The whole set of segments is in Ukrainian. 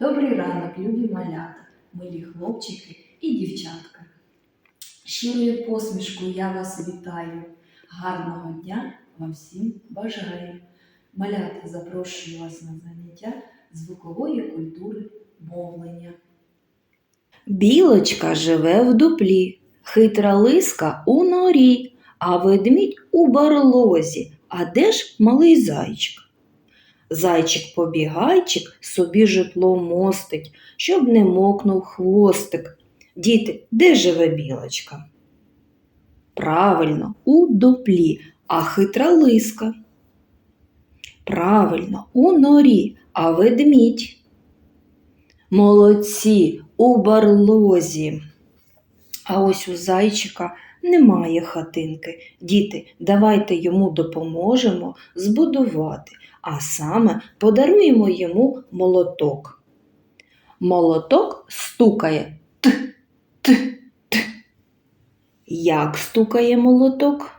Добрий ранок, любі малята, милі хлопчики і дівчатка. Щирою посмішкою я вас вітаю. Гарного дня вам всім бажаю. Малята запрошую вас на заняття звукової культури мовлення. Білочка живе в дуплі, хитра лиска у норі, а ведмідь у барлозі. А де ж малий зайчик? Зайчик побігайчик собі житло мостить, щоб не мокнув хвостик. Діти, де живе білочка? Правильно, у дуплі, а хитра лиска. Правильно, у норі, а ведмідь. Молодці у барлозі. А ось у зайчика немає хатинки. Діти, давайте йому допоможемо збудувати, а саме подаруємо йому молоток. Молоток стукає т, т, т. Як стукає молоток?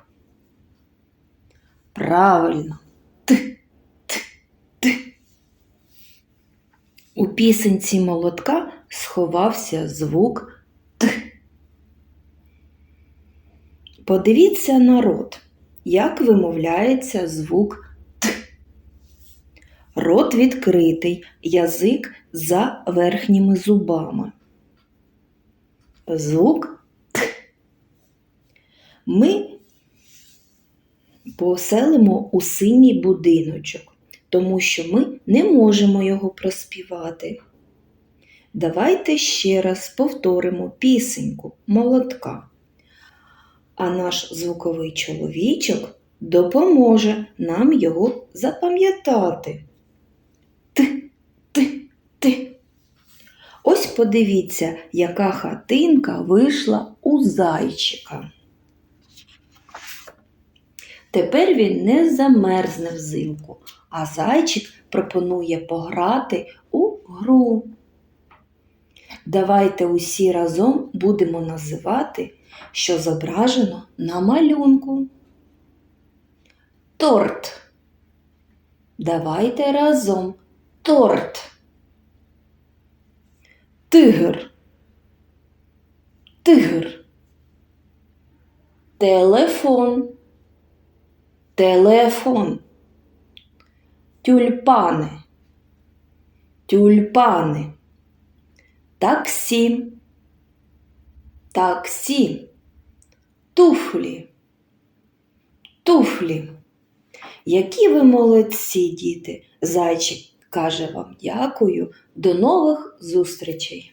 Правильно. Т, т, т. У пісенці молотка сховався звук Т. Подивіться на рот, як вимовляється звук Т. Рот відкритий, язик за верхніми зубами. Звук Т. Ми поселимо у синій будиночок тому що ми не можемо його проспівати. Давайте ще раз повторимо пісеньку молотка. А наш звуковий чоловічок допоможе нам його запам'ятати. Т, т, т. Ось подивіться, яка хатинка вийшла у зайчика. Тепер він не замерзне взимку, а зайчик пропонує пограти у гру. Давайте усі разом будемо називати, що зображено на малюнку. Торт. Давайте разом торт. Тигр. Тигр. Телефон. Телефон. Тюльпани. Тюльпани. Таксі. Таксі. Туфлі. Туфлі. Які ви молодці, діти! Зайчик каже вам дякую. До нових зустрічей!